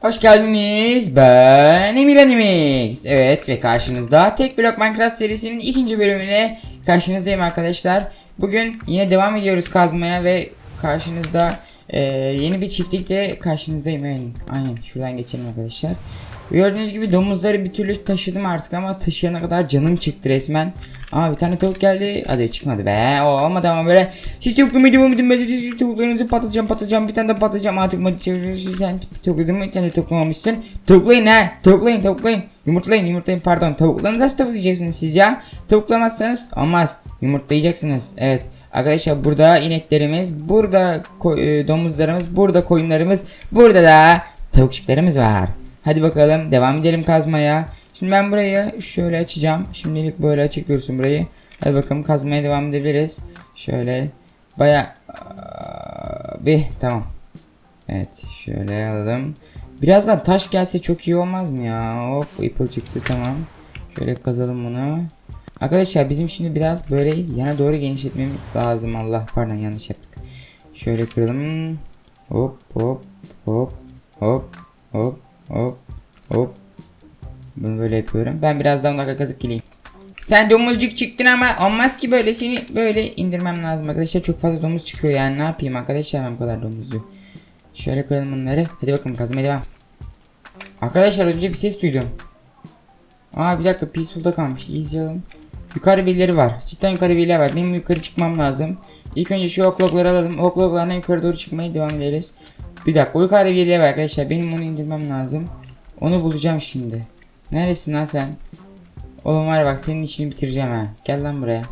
Hoş geldiniz. Ben Emir Animix. Evet ve karşınızda Tek Blok Minecraft serisinin ikinci bölümüne karşınızdayım arkadaşlar. Bugün yine devam ediyoruz kazmaya ve karşınızda e, yeni bir çiftlikle karşınızdayım. Evet, aynen şuradan geçelim arkadaşlar. Gördüğünüz gibi domuzları bir türlü taşıdım artık ama taşıyana kadar canım çıktı resmen. Aa bir tane tavuk geldi. Hadi çıkmadı be. O olmadı ama böyle. Siz tavuklu muydu muydu de tavuklarınızı patlatacağım patlatacağım bir tane de patlatacağım artık mı sen tavukladın mı sen de tavuklamamışsın. Tavuklayın ha tavuklayın tavuklayın. Yumurtlayın yumurtlayın pardon tavuklarınızı nasıl tavuklayacaksınız siz ya? Tavuklamazsanız olmaz. Yumurtlayacaksınız. Evet. Arkadaşlar burada ineklerimiz, burada e, domuzlarımız, burada koyunlarımız, burada da tavukçuklarımız var. Hadi bakalım devam edelim kazmaya. Şimdi ben burayı şöyle açacağım. Şimdilik böyle açık dursun burayı. Hadi bakalım kazmaya devam edebiliriz. Şöyle baya bir tamam. Evet şöyle alalım. Birazdan taş gelse çok iyi olmaz mı ya? Hop ipil çıktı tamam. Şöyle kazalım bunu. Arkadaşlar bizim şimdi biraz böyle yana doğru genişletmemiz lazım. Allah pardon yanlış yaptık. Şöyle kıralım. Hop hop hop hop hop hop hop. Bunu böyle yapıyorum. Ben biraz daha 10 dakika kazıp geleyim. Sen domuzcuk çıktın ama olmaz ki böyle seni böyle indirmem lazım arkadaşlar. Çok fazla domuz çıkıyor yani ne yapayım arkadaşlar ben bu kadar domuzcu. Şöyle koyalım bunları. Hadi bakalım kazmaya devam. Arkadaşlar önce bir ses duydum. Aa bir dakika peaceful'da kalmış. İzleyelim. Yukarı birileri var. Cidden yukarı birileri var. Benim yukarı çıkmam lazım. İlk önce şu oklogları alalım. Okloglarına yukarı doğru çıkmaya devam ederiz. Bir dakika yukarıda birileri var arkadaşlar. Benim onu indirmem lazım. Onu bulacağım şimdi. Neresin lan sen? Oğlum var bak senin işini bitireceğim ha. Gel lan buraya.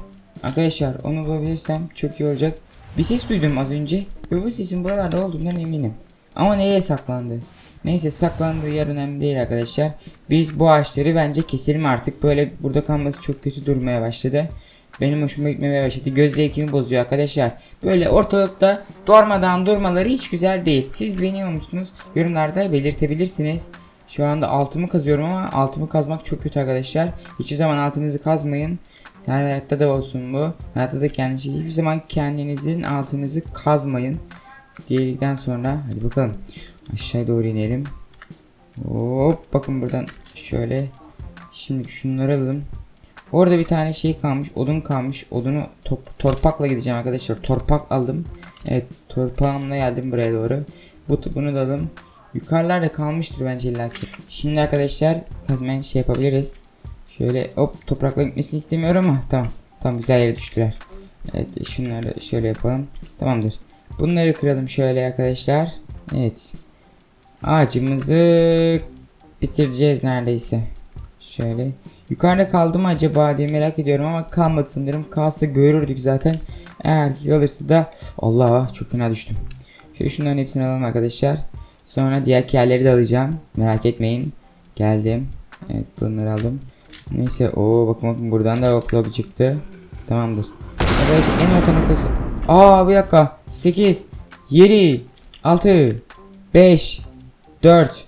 Arkadaşlar onu bulabilirsem çok iyi olacak. Bir ses duydum az önce. Ve bu sesin buralarda olduğundan eminim. Ama neye saklandı? Neyse saklandığı yer önemli değil arkadaşlar. Biz bu ağaçları bence keselim artık. Böyle burada kalması çok kötü durmaya başladı. Benim hoşuma gitmemeye başladı. Göz zevkimi bozuyor arkadaşlar. Böyle ortalıkta durmadan durmaları hiç güzel değil. Siz beğeniyor musunuz? Yorumlarda belirtebilirsiniz. Şu anda altımı kazıyorum ama altımı kazmak çok kötü arkadaşlar. Hiçbir zaman altınızı kazmayın. Her hayatta da olsun bu. Hayatta da kendinizi hiçbir zaman kendinizin altınızı kazmayın. Diyedikten sonra hadi bakalım. Aşağı doğru inelim. Hop bakın buradan şöyle. Şimdi şunları alalım. Orada bir tane şey kalmış. Odun kalmış. Odunu top, torpakla gideceğim arkadaşlar. Torpak aldım. Evet torpağımla geldim buraya doğru. Bu, bunu da aldım. Yukarılarda kalmıştır bence illaki. Şimdi arkadaşlar kazmaya şey yapabiliriz. Şöyle hop toprakla gitmesini istemiyorum ama tamam. Tam güzel yere düştüler. Evet şunları şöyle yapalım. Tamamdır. Bunları kıralım şöyle arkadaşlar. Evet. Ağacımızı bitireceğiz neredeyse. Şöyle. Yukarıda kaldı mı acaba diye merak ediyorum ama kalmadı sanırım. Kalsa görürdük zaten. Eğer ki kalırsa da Allah çok fena düştüm. Şöyle şunların hepsini alalım arkadaşlar. Sonra diğer yerleri de alacağım. Merak etmeyin. Geldim. Evet bunları aldım. Neyse o bakın bakın buradan da oklog çıktı. Tamamdır. Arkadaşlar en orta noktası. Aa bir dakika. 8 7 6 5 4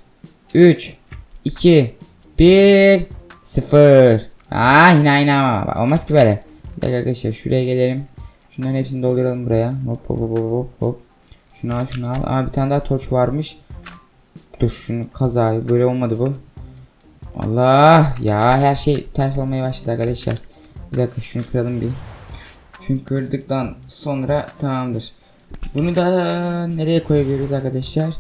3 2 1 0 Ah yine aynı ama olmaz ki böyle. Bir dakika arkadaşlar şuraya gelelim. Şunların hepsini dolduralım buraya. Hop hop hop hop hop. Şunu al şunu al. Aa bir tane daha torç varmış. Dur şunu kaza böyle olmadı bu. Allah ya her şey ters olmaya başladı arkadaşlar. Bir dakika şunu kıralım bir. Şunu kırdıktan sonra tamamdır. Bunu da nereye koyabiliriz arkadaşlar?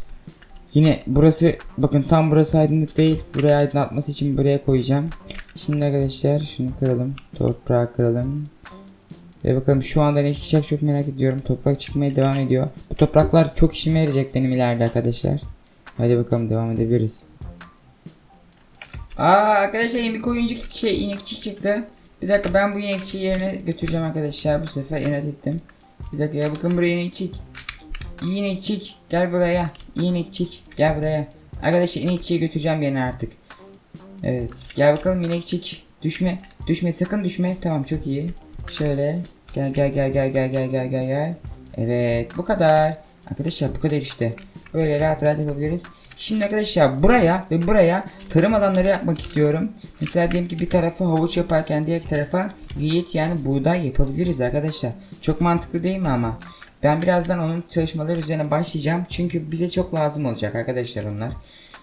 Yine burası bakın tam burası aydınlık değil. Buraya aydınlatması için buraya koyacağım. Şimdi arkadaşlar şunu kıralım. Toprağı kıralım. Ve bakalım şu anda ne çıkacak çok merak ediyorum. Toprak çıkmaya devam ediyor. Bu topraklar çok işime yarayacak benim ileride arkadaşlar. Hadi bakalım devam edebiliriz. Aa arkadaşlar yeni bir koyuncuk şey inekçik çıktı. Bir dakika ben bu inekçiyi yerine götüreceğim arkadaşlar bu sefer inat ettim. Bir dakika ya bakın buraya inekçik. İnekçik gel buraya. İnekçik gel buraya. Arkadaşlar inekçiyi götüreceğim yerine artık. Evet gel bakalım inekçik. Düşme. Düşme sakın düşme. Tamam çok iyi. Şöyle gel gel gel gel gel gel gel gel gel. Evet bu kadar. Arkadaşlar bu kadar işte. Böyle rahat rahat yapabiliriz. Şimdi arkadaşlar buraya ve buraya tarım alanları yapmak istiyorum. Mesela diyelim ki bir tarafa havuç yaparken diğer tarafa viyet yani buğday yapabiliriz arkadaşlar. Çok mantıklı değil mi ama? Ben birazdan onun çalışmaları üzerine başlayacağım. Çünkü bize çok lazım olacak arkadaşlar onlar.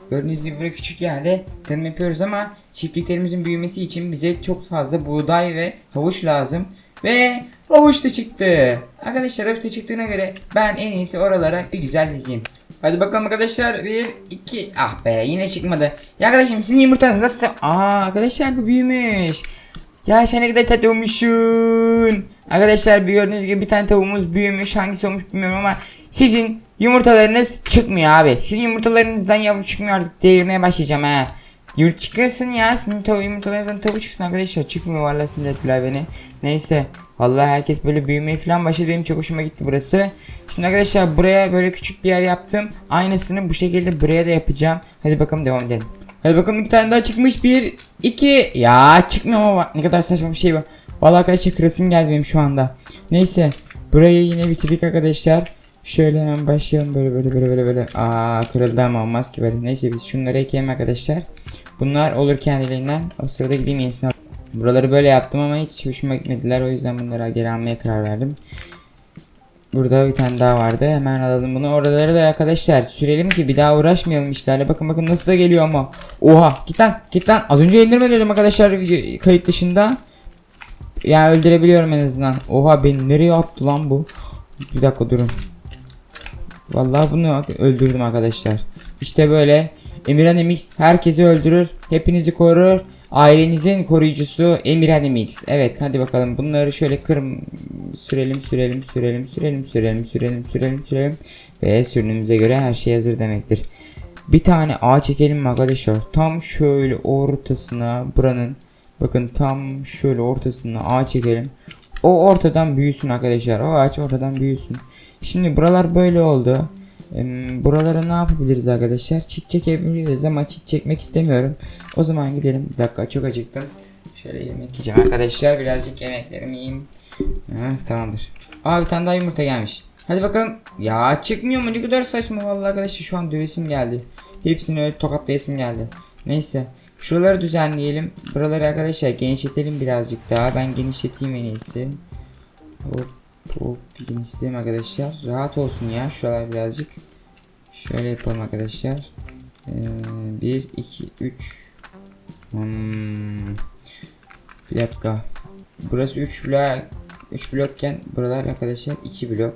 Gördüğünüz gibi böyle küçük yerde tarım yapıyoruz ama çiftliklerimizin büyümesi için bize çok fazla buğday ve havuç lazım. Ve havuç da çıktı. Arkadaşlar havuç da çıktığına göre ben en iyisi oralara bir güzel dizeyim. Hadi bakalım arkadaşlar. 1, 2, ah be yine çıkmadı. Ya arkadaşım sizin yumurtanız nasıl? Aa arkadaşlar bu büyümüş. Ya sen ne. Arkadaşlar bir gördüğünüz gibi bir tane tavuğumuz büyümüş. Hangisi olmuş bilmiyorum ama sizin yumurtalarınız çıkmıyor abi. Sizin yumurtalarınızdan yavru çıkmıyor artık delirmeye başlayacağım ha. Yurt çıkıyorsun ya. Sizin tavuğu yumurtalarınızdan tavuk çıksın arkadaşlar. Çıkmıyor vallahi sinirlettiler beni. Neyse. Vallahi herkes böyle büyümeye falan başladı. Benim çok hoşuma gitti burası. Şimdi arkadaşlar buraya böyle küçük bir yer yaptım. Aynısını bu şekilde buraya da yapacağım. Hadi bakalım devam edelim. Hadi bakalım iki tane daha çıkmış. Bir, iki. Ya çıkmıyor ama ne kadar saçma bir şey bu. Vallahi arkadaşlar kırasım geldi benim şu anda. Neyse. Burayı yine bitirdik arkadaşlar. Şöyle hemen başlayalım böyle böyle böyle böyle böyle. Aa kırıldı ama olmaz ki böyle. Neyse biz şunları ekelim arkadaşlar. Bunlar olur kendiliğinden. O sırada gideyim yenisini al. Buraları böyle yaptım ama hiç hoşuma gitmediler. O yüzden bunları geri almaya karar verdim. Burada bir tane daha vardı. Hemen alalım bunu. Oraları da arkadaşlar sürelim ki bir daha uğraşmayalım işlerle. Bakın bakın nasıl da geliyor ama. Oha git lan git lan. Az önce indirme dedim arkadaşlar video kayıt dışında. Ya öldürebiliyorum en azından. Oha beni nereye attı lan bu? Bir dakika durun. Vallahi bunu öldürdüm arkadaşlar. İşte böyle Emirhan MX herkesi öldürür, hepinizi korur. Ailenizin koruyucusu Emirhan MX. Evet hadi bakalım bunları şöyle kırm sürelim sürelim sürelim sürelim sürelim sürelim sürelim sürelim ve sürünümüze göre her şey hazır demektir. Bir tane ağaç çekelim mi arkadaşlar? Tam şöyle ortasına buranın bakın tam şöyle ortasına ağaç çekelim. O ortadan büyüsün arkadaşlar. O ağaç ortadan büyüsün. Şimdi buralar böyle oldu. Buralara ne yapabiliriz arkadaşlar? Çit çekebiliriz ama çit çekmek istemiyorum. O zaman gidelim. Bir dakika çok acıktım. Şöyle yemek yiyeceğim arkadaşlar. Birazcık yemeklerimi yiyeyim. Heh, tamamdır. Aa bir tane daha yumurta gelmiş. Hadi bakalım. Ya çıkmıyor mu? Ne kadar saçma vallahi arkadaşlar. Şu an dövesim geldi. Hepsini öyle tokatlayasım geldi. Neyse. Şuraları düzenleyelim. Buraları arkadaşlar genişletelim birazcık daha. Ben genişleteyim en iyisi. Hop hop genişleteyim arkadaşlar. Rahat olsun ya şuralar birazcık. Şöyle yapalım arkadaşlar. 1, 2, 3. Hmm. Bir dakika. Burası 3 blok 3 blokken buralar arkadaşlar 2 blok.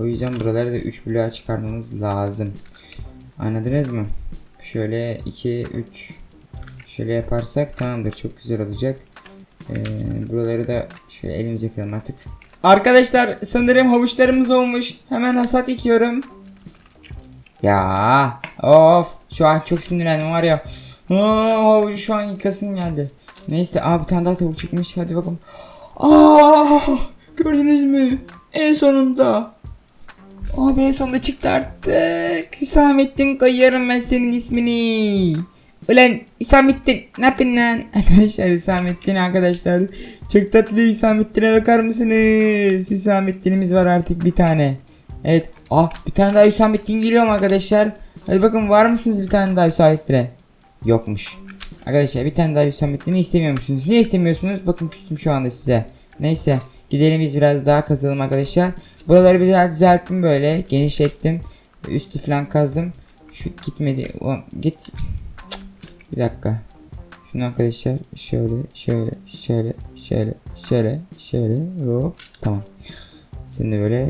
O yüzden buraları da 3 bloğa çıkarmamız lazım. Anladınız mı? Şöyle 2 3 şöyle yaparsak tamamdır çok güzel olacak. Ee, buraları da şöyle elimize kıralım artık. Arkadaşlar sanırım havuçlarımız olmuş. Hemen hasat ekiyorum. Ya of şu an çok sinirlendim var ya. Aa, havucu şu an yıkasım geldi. Neyse abi bir tane daha tavuk çıkmış hadi bakalım. Aa, gördünüz mü? En sonunda. Abi en sonunda çıktı artık. Hüsamettin koyarım ben senin ismini. Ulan Hüsamettin ne yapın lan? Arkadaşlar Hüsamettin arkadaşlar. Çok tatlı Hüsamettin'e bakar mısınız? Hüsamettin'imiz var artık bir tane. Evet. Ah bir tane daha Hüsamettin geliyor arkadaşlar? Hadi bakın var mısınız bir tane daha Hüsamettin'e? Yokmuş. Arkadaşlar bir tane daha Hüsamettin'i istemiyor musunuz? Niye istemiyorsunuz? Bakın küstüm şu anda size. Neyse. Gidelim biz biraz daha kazalım arkadaşlar. Buraları biraz düzelttim böyle. Genişlettim. Üstü falan kazdım. Şu gitmedi. O, git. Bir dakika. Şunu arkadaşlar şöyle şöyle şöyle şöyle şöyle şöyle hop tamam. Şimdi böyle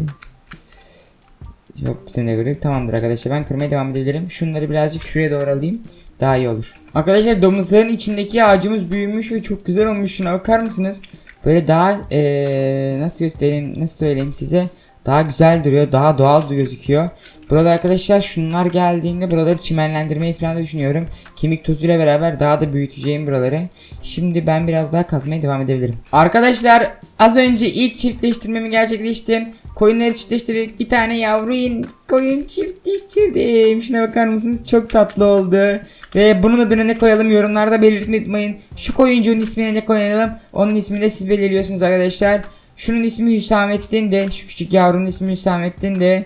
Yok sene göre tamamdır arkadaşlar ben kırmaya devam edebilirim. Şunları birazcık şuraya doğru alayım. Daha iyi olur. Arkadaşlar domuzların içindeki ağacımız büyümüş ve çok güzel olmuş. Şuna bakar mısınız? Böyle daha eee, nasıl göstereyim nasıl söyleyeyim size. Daha güzel duruyor. Daha doğal gözüküyor. Burada arkadaşlar şunlar geldiğinde buraları çimenlendirmeyi falan da düşünüyorum. Kemik tozuyla beraber daha da büyüteceğim buraları. Şimdi ben biraz daha kazmaya devam edebilirim. Arkadaşlar az önce ilk çiftleştirmemi gerçekleştirdim. Koyunları çiftleştirdik. Bir tane yavru koyun çiftleştirdim. Şuna bakar mısınız? Çok tatlı oldu. Ve bunun adını ne koyalım yorumlarda belirtmeyi unutmayın. Şu koyuncunun ismini ne koyalım? Onun ismini de siz belirliyorsunuz arkadaşlar. Şunun ismi Hüsamettin de. Şu küçük yavrunun ismi Hüsamettin de.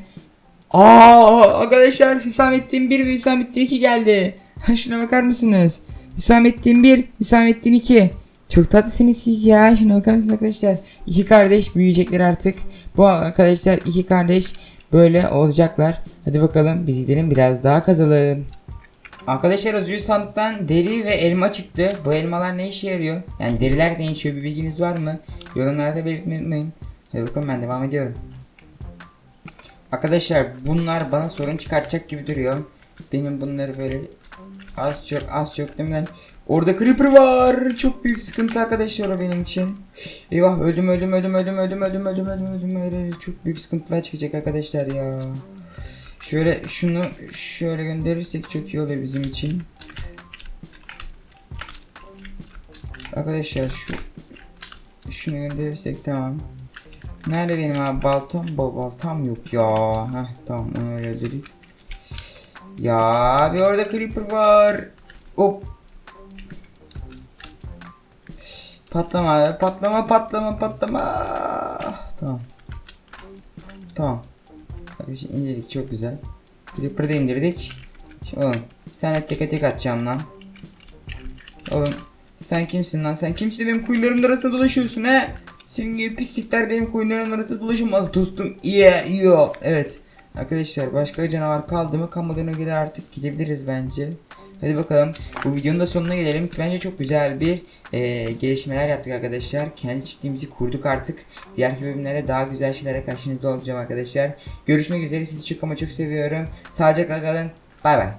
Aa arkadaşlar Hüsamettin 1 ve Hüsamettin 2 geldi. Şuna bakar mısınız? Hüsamettin 1, Hüsamettin 2. Çok tatlısınız siz ya. Şuna bakar mısınız arkadaşlar? İki kardeş büyüyecekler artık. Bu arkadaşlar iki kardeş böyle olacaklar. Hadi bakalım biz gidelim biraz daha kazalım. Arkadaşlar özgür sandıktan deri ve elma çıktı. Bu elmalar ne işe yarıyor? Yani deriler ne işe bir bilginiz var mı? Yorumlarda belirtmeyi unutmayın. Hadi bakalım ben devam ediyorum. Arkadaşlar bunlar bana sorun çıkartacak gibi duruyor. Benim bunları böyle az çok az çok demeden Orada creeper var. Çok büyük sıkıntı arkadaşlar benim için. Eyvah öldüm öldüm öldüm öldüm öldüm öldüm öldüm öldüm öldüm. Çok büyük sıkıntılar çıkacak arkadaşlar ya. Şöyle şunu şöyle gönderirsek çok iyi olur bizim için. Arkadaşlar şu şunu gönderirsek tamam. Nerede benim abi baltam? Ba baltam yok ya. Heh tamam onu öyle dedik. Ya abi orada creeper var. Hop. Patlama. Patlama patlama patlama. Tamam. Tamam. Arkadaşlar indirdik çok güzel. Creeper'ı da indirdik. Şimdi oğlum sen tek tek atacağım lan. Oğlum sen kimsin lan? Sen kimsin benim kuyularımın arasında dolaşıyorsun he? Senin gibi pislikler benim kuyularımın arasında dolaşamaz dostum. Yeah, yo. Evet. Arkadaşlar başka canavar kaldı mı kalmadığına göre artık gidebiliriz bence. Hadi bakalım. Bu videonun da sonuna gelelim. Bence çok güzel bir e, gelişmeler yaptık arkadaşlar. Kendi çiftliğimizi kurduk artık. Diğer bölümlerde daha güzel şeylere karşınızda olacağım arkadaşlar. Görüşmek üzere. Sizi çok ama çok seviyorum. Sağlıcakla kalın. Bay bay.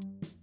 you